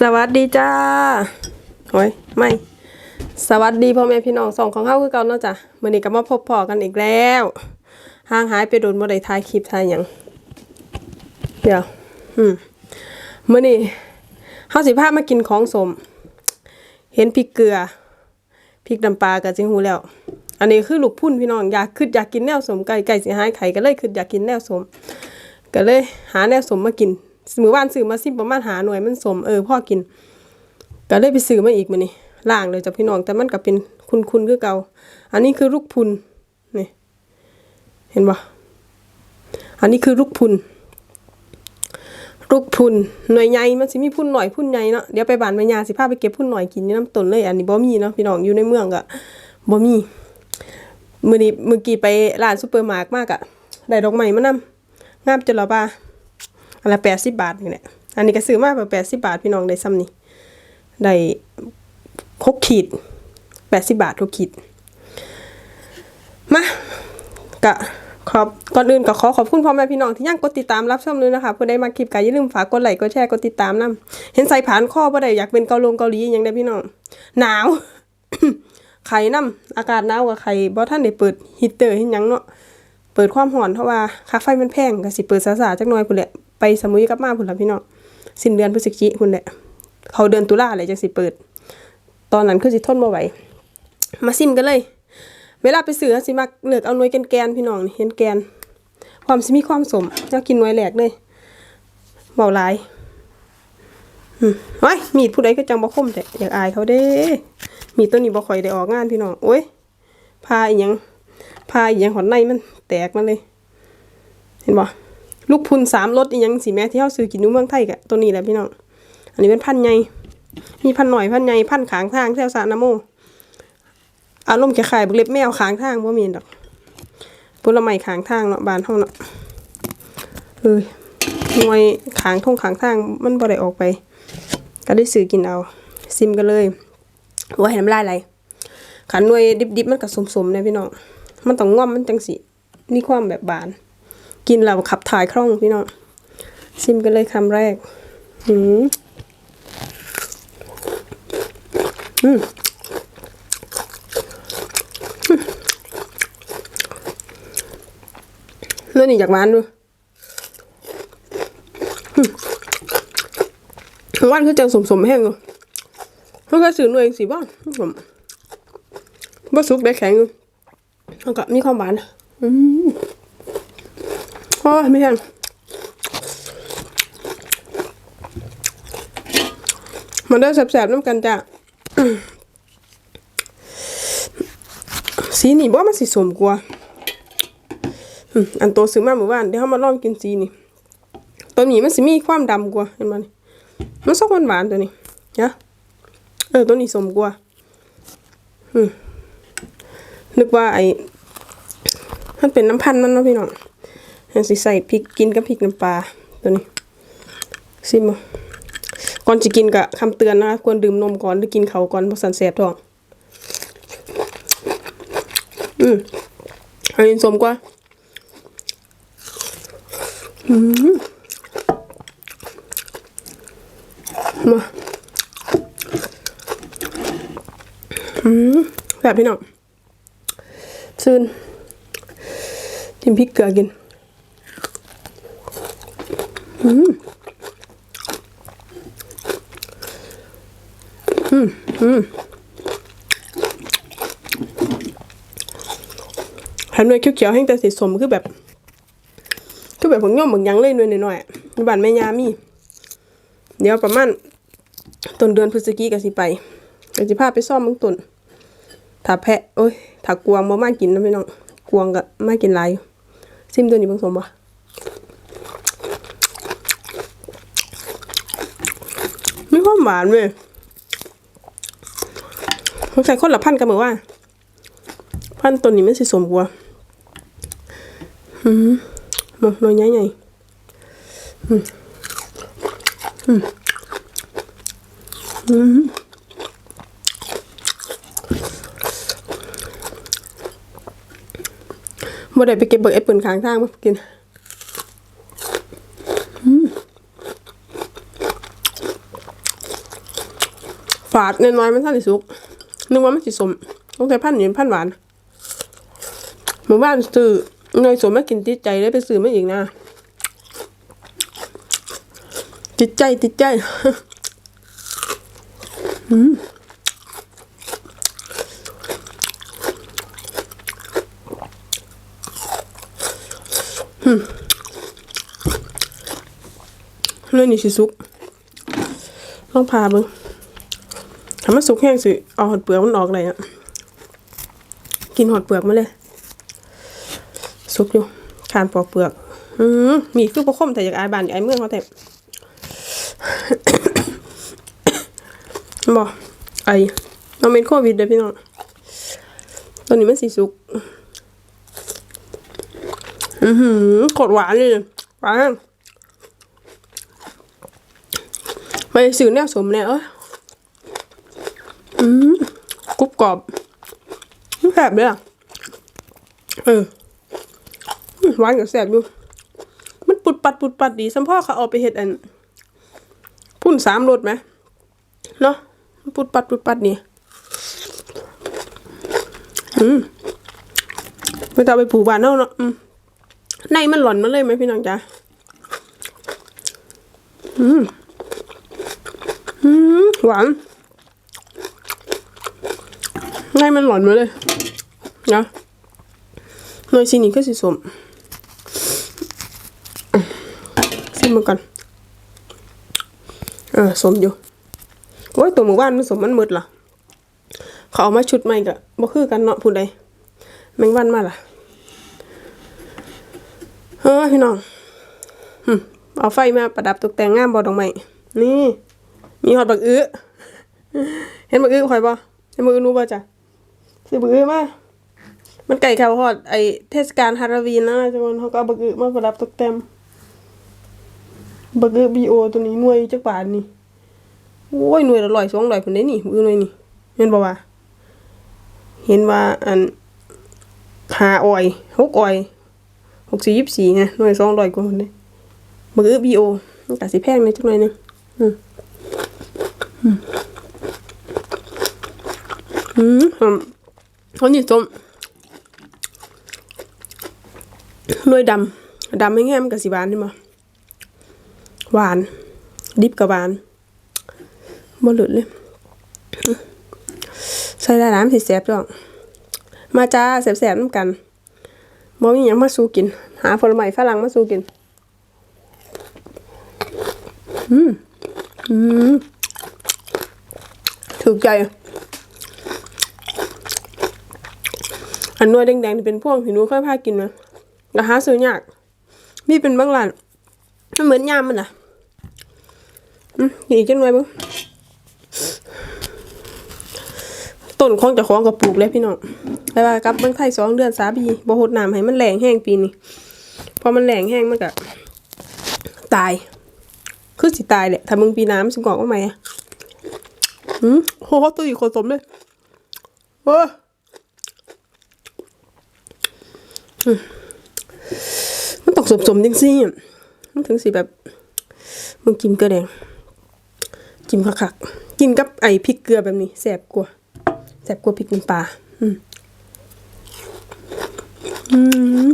สวัสดีจ้าโอ้ยไม่ สวัสดีพ่อแม่พี่น้องสองของเฮาคือเก่าเนาะจ้ะมื้อนี้ก็มาพบพอกันอีกแล้วห่างหายไปโดนบ่ได้ถ่ายคลิปถ่ายหยังเดี๋ยวอืมมื้อนี้เฮาสิพามากินของสม เห็นพริกเกลือพริกน้ำปลาก็สิฮู้แล้ว อันนี้คือลูกพุ่นพี่น้องอยากคิดอยากกินแนวสมไก่ไก่สิหายไข่ก็เลยคิดอยากกินแนวสมก็เลยหาแนวสมมากิน มือว่านซื้อมาซิมประมาณหาหน่วยมันสมเออพ่อกินก็เลยไปซื้อมาอีกมานี่ล่างเลยจากพี่น้องแต่มันก็เป็นคุณคุณคือเก่า อันนี้คือลูกพุนนี่เห็นปะอันนี้คือลูกพุนลูกพุนหน่วยใหญ่มันสิมีพุ่นหน่อยพุ่นใหญ่เนาะเดี๋ยวไปบ้านแม่ยาสิพาไปเก็บพุ่นหน่อยกินน้ำต้นเลย อันนี้บ่มีเนาะพี่น้องอยู่ในเมืองก็บ่มีมื้อนี้เมื่อกี้ไปร้านซุปเปอร์มาร์ทมากอะได้ดอกไม้มานำงามจนละบ้า อันละแปดสิบบาทนี่แหละอันนี้ก็ซื้อมาแปดสิบบาทพี่น้องได้ซ้ำนี่ได้คกขีดแปดสิบบาททุกขีดมากะขอบก่อนอื่นก็ขอขอบคุณพ่อแม่พี่น้องที่ยังกดติดตามรับชมด้วยนะคะเพื่อได้มาคลิปกันอย่าลืมฝากกดไลค์กดแชร์กดติดตามนํเห็นใส่ผ่านข้อบ่ได้อยากเป็นเกาลงเกาหลีอหยังได้พี่น้องหนาวไข่น้ำอากาศหนาวกับไข่บ่ท่านได้เปิดฮีตเตอร์เห็นยังเนาะเปิดความร้อนเพราะว่าค่าไฟมันแพงก็สิเปิดสาๆจักหน่อยพุ่นแหละ ไปสมุยกลับมาพุ่นล่ะพี่น้องสิ้นเดือนพฤศจิกายนพุ่นแหละเขาเดือนตุลาเลยจังสิเปิด ตอนนั้นคือสิทนบ่ไหวมาซิมกันเลย เวลาไปซื้อสิมักเลือกเอาหน่วยแกนๆพี่น้องนี่เห็นแกน ความสิมีความสมเจ้ากินหน่วยแหลกเลยเบาหลายอืมโอ้ยมีดผู้ใดก็จังบ่คมแต่อยากอายเขาเด้ มีดตัวนี้บ่ค่อยได้ออกงานพี่น้องโอ้ยพาอีหยังพาอีหยังหอนในมันแตกมาเลย เห็นบ่ ลูกพุนสามรสอีหยังสีแม่ที่เฮาซื้อกินอยู่เมืองไทยกะตัวนี้แหละพี่น้อง อันนี้เป็นพันใหญ่มีพันหน่อยพันใหญ่พันขางทางแถวสระน้ำโมอารมณ์คล้ายๆบักเล็บแมวขางทางบ่มีดอกผลไม้ขางทางเนาะบานเฮาเนาะเอ้ยหน่วยขางทงขางทางมันบ่ได้ออกไป ก็ได้ซื้อกินเอา ซิมกันเลยว่าให้น้ำลายไหลขันหน่วยดิบๆมันก็สมๆนะพี่น้องมันต้องง่อมมันจังสิมีความแบบบาน กินแล้วขับถ่ายคล่องพี่น้องชิมกันเลยคำแรก อืมอืมเรื่องนี้อยากหวานดูอืมหวานคือจังสมๆแห้งเลยเพราะก็สื่อหน่วยสีบ้านผมบ่สุกได้แข็งอยู่แล้วก็มีความหวาน อืม อ้ยไม่แห้งมันได้แสบๆน้ำกันจ้ะสีนี่บ่มันสีสมกว่าอันโตซื้อมาเมื่อวานเดี๋ยวเรามาลองกินสีนี่ตัวนี้มันสิมีความดำกว่าเห็นไหมมันซอกหวานๆตัวนี้นะเออตัวนี้สมกว่านึกว่าไอ้มันเป็นน้ำพันธุ์มันเนาะพี่น้อง นสิใส่พริกกินกับพริกน้ำปลาตัวนี้ซิมก่อนจะกินกะคำเตือนนะคะควรดื่มนมก่อนหรือกินเขาก่อนเพราะสันแสบท้อง อืมอันนี้สมกว่า อืมมาอืมแบบพี่น้องซื่นกินพริกเกลือกิน อืมอืมอืมแถมเลยเขียวๆให้งแต่สีสมคือแบบ คือแบบผมย่อมบางอยังเลยหน่อยหน่อยๆบ้านแม่ยามี เดี๋ยวประมาณต้นเดือนพฤศจิกายนสิไปเดี๋ยวจะพาไปซ่อมมืองต้นถ้าแพะโอ้ยถ้ากวงบ่มากกินนะพี่น้อง กวงก็มากกินหลายซิมตัวนี้เบิ่งสมบ่ ความหวานเว้ยมันใส่คนละพันกันเหมือนว่า พันตัวนี้มันสิสมกว่าอืมมาหน่อยใหญ่ๆอืมอืมอืมบ่ได้ไปเก็บเบิกแอปเปิลข้างทางมากินอืม ฝาดน้อยๆมันท่านสิสุกนึกว่ามันสิสมต้องใช้พันธุ์นี้พันหวานหมู่บ้านซื้อหน่อยสมมากินติดใจเลยไปซื้อมาอีกนะติดใจติดใจเลยนี่สิสุกลองพาเบิ่ง ถ้ามันสุกแห้งสิ เอาหอดเปลือกมันออกเลยอะกินหอดเปลือกมาเลย สุกอยู่คานปอกเปลือก อืมมีคือประคมแต่อยากอายบานอยากอายเมืองเขาแต่บอกไอเอาเม็ดโควิดเด้อพี่น้อง ตอนนี้มันสีสุก อือหือขดหวานเลยหวานไปสื่อแนวสมเนี่ยเอ้ย กรุบกรอบแสบเลยอะเออหวานกับแสบอยู่ มันปุดปัดปุดปัดดีสัมพ่อเขาเอาไปเห็ดอันพุ่นสามรสไหมเนาะมันปุดปัดปุดปัดนี่อืมไม่ต้องไปผูกบานเนาะเนาะในมันหล่อนมาเลยไหมพี่น้องจ๊ะอืมอืมหวาน ในมันหลอนมาเลย นะหน่อยสีนี้ก็สีสมซิมมาก่อนเออสมอยู่โอ้ยตัวหมู่บ้านมันสมมันหมดล่ะ เขาเอามาชุดใหม่กะบ่คือกันเนาะผู้ใดแมงวันมาล่ะเฮ้ยพี่น้องเอาไฟมาประดับตกแต่งงามบ่ดอกไม้นี่ มีหอดบักอื้อเห็นบักอื้อคอยบ่เห็นบักอื้อรู้บ่จ้ะ ซื้อบักอื้อมา มันไก่ข้าวหอดไอเทศกาลฮาโลวีนนะจังหวะเขาก็เอาบักอื้อมาประดับตกแต่งบักอื้อบีโอตัวนี้หน่วยจักบาทนี่ โอ้ยหน่วยละร้อยสองร้อยพุ่นเด้นี่บือหน่วยนี่เห็นบ่ว่า เห็นว่าอันหาออยหกออยหกสี่ยี่สี่ไงหน่วยสองร้อยกว่าคนเด้บักอื้อบีโอมันก็สิแพงในอยจักหน่อยหนึงอืมหอม เขาหนีส้มหน่วยดำดำไม่แง่มกับสีหวานนี่มาหวาน ดิบกับหวานบ่หลุดเลย ใส่ได้น้ำสีแสบจ้องมาจ้าแสบๆน้ำกันบ่มีหยังมาสู้กิน หาผลไม้ฝรั่งมาสู้กิน อืม อืมถูกใจ อันนวยแดงๆนี่เป็นพวงที่หนูเคยพากินนะราคาซื้อยากมีเป็นบางร้านมันเหมือนยามมันอะอืมอีกจังหน่วยบ้างต้นของจะของกับปลูกเลยพี่น้องแต่ว่ากับเมืองไทยสองเดือนสาปีบ่หดน้ำให้มันแหลงแห้งปีนี้พอมันแหลงแห้งมันก็ตาย คือสิตายแหละถ้ามึงปีน้ำสิงอกว่าไหมอืมโหตัวอยู่คนสมเลยเว้ย มันตกสมๆจังซี่ะมันถึงสิแบบมึงกินเกลือแดงกินคักๆกินกับไอ้พริกเกลือแบบนี้แสบกว่าแสบกว่าพริกน้ำปลาอืมอืม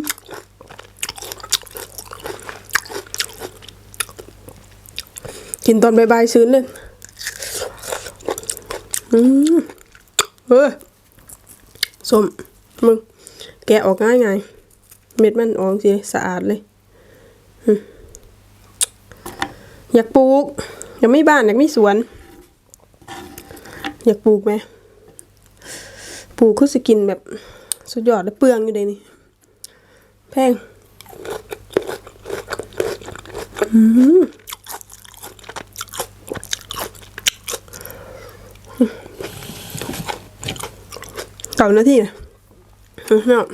กินตอนบ่ายๆซื้นเลยอืมเฮ้ยส้มมึง แกะออกง่ายไง เม็ดมันออกสิสะอาดเลย อยากปลูก อยากไม่บ้าน อยากไม่สวน อยากปลูกไหมปลูกคือสกินแบบสุดยอดแล้วเปลืองอยู่เลยนี่ แพงอืมเก่านาทีนะเนี่ย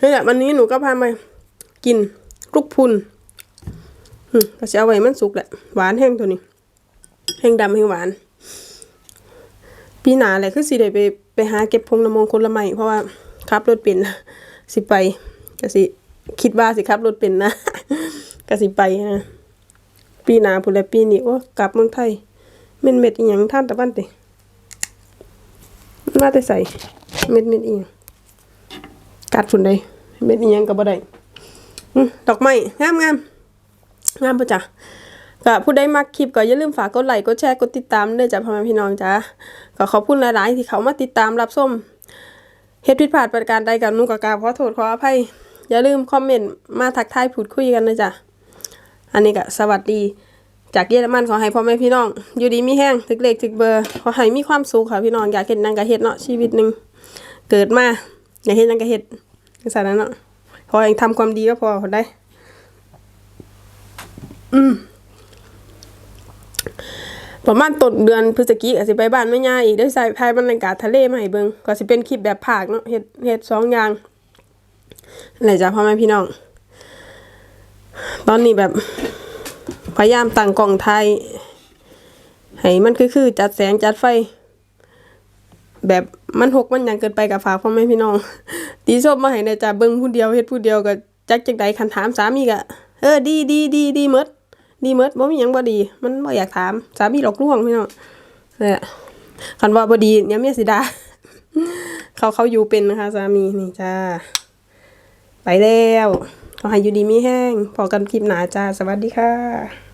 นี่แหละวันนี้หนูก็พามากินลูกพุนอืมก็จะเอาไว้มันสุกแหละ หวานแห้งตัวนี้ แห้งดำแห้งหวาน ปีหนาแหละคือสิได้ไปไปหาเก็บพงน้ำมงคนละไม่เพราะว่าขับรถเป็นนะสิไปก็สิคิดว่าสิขับรถเป็นนะก็สิไปนะปีหนาพุ่นแหละปีนี้โอ้กลับเมืองไทยเม็ดเม็ดอีหยังท่านตะวันติมาแต่ใส่เม็ดเม็ดอีหยัง กัดฝุ่นได้เม็ดอีหยังก็บ่ได้ดอกไม้งามงามงามปะจ้ะก็ผู้ใดมักคลิปก็อย่าลืมฝากกดไลค์กดแชร์กดติดตามด้วยจ้ะพ่อแม่พี่น้องจ้ะก็ขอบคุณหลายๆที่เขามาติดตามรับชมเฮ็ดผิดพลาดประการใดกับนุ่งก็กาขอโทษขออภัย อย่าลืมคอมเมนต์มาทักทายพูดคุยกันนะจ้ะอันนี้ก็สวัสดี จากเยอรมันขอให้พ่อแม่พี่น้อง อยู่ดีมีแห้งถึกเลขถึกเบอร์ขอให้มีความสุขค่ะพี่น้องอยากเห็นนังกะเฮ็ดเนาะชีวิตหนึ่งเกิดมา อยาเห็นนังกะเฮ็ดจังซั่นนั้นเนาะขอให้ทำความดีก็พอได้ อืมประมาณต้นเดือนพฤศจิกายนสิไปบ้านแม่ย่าอีกได้ใส่ภายบรรยากาศทะเลมาให้เบิ่งก็สิเป็นคลิปแบบภาคเนาะเฮ็ดเฮ็ดสองอย่างอะไรจ้ะพ่อแม่พี่น้อง ตอนนี้แบบ พยายามตั้งกล้องไทยให้มันคือคือจัดแสงจัดไฟ แบบ มันหกมันหยังเกินไปกับฝากพ่อแม่พี่น้อง ตีส้มมาให้ในจ้ะเบิ่งผู้เดียวเฮ็ดผู้เดียวก็จักจังใดคันถามสามีก็เออดีดีดีดีหมดดีหมดบ่มีหยังบ่ดี มันบ่อยากถามสามีหลอกลวงพี่น้องนั่นแหละคันว่าบ่ดีเนี่ยเมียสิดาเขาเขาอยู่เป็นนะคะสามีนี่จ้า ไปแล้วขอให้อยู่ดีมีแห้งพอกันคลิปหนาจ้า สวัสดีค่ะ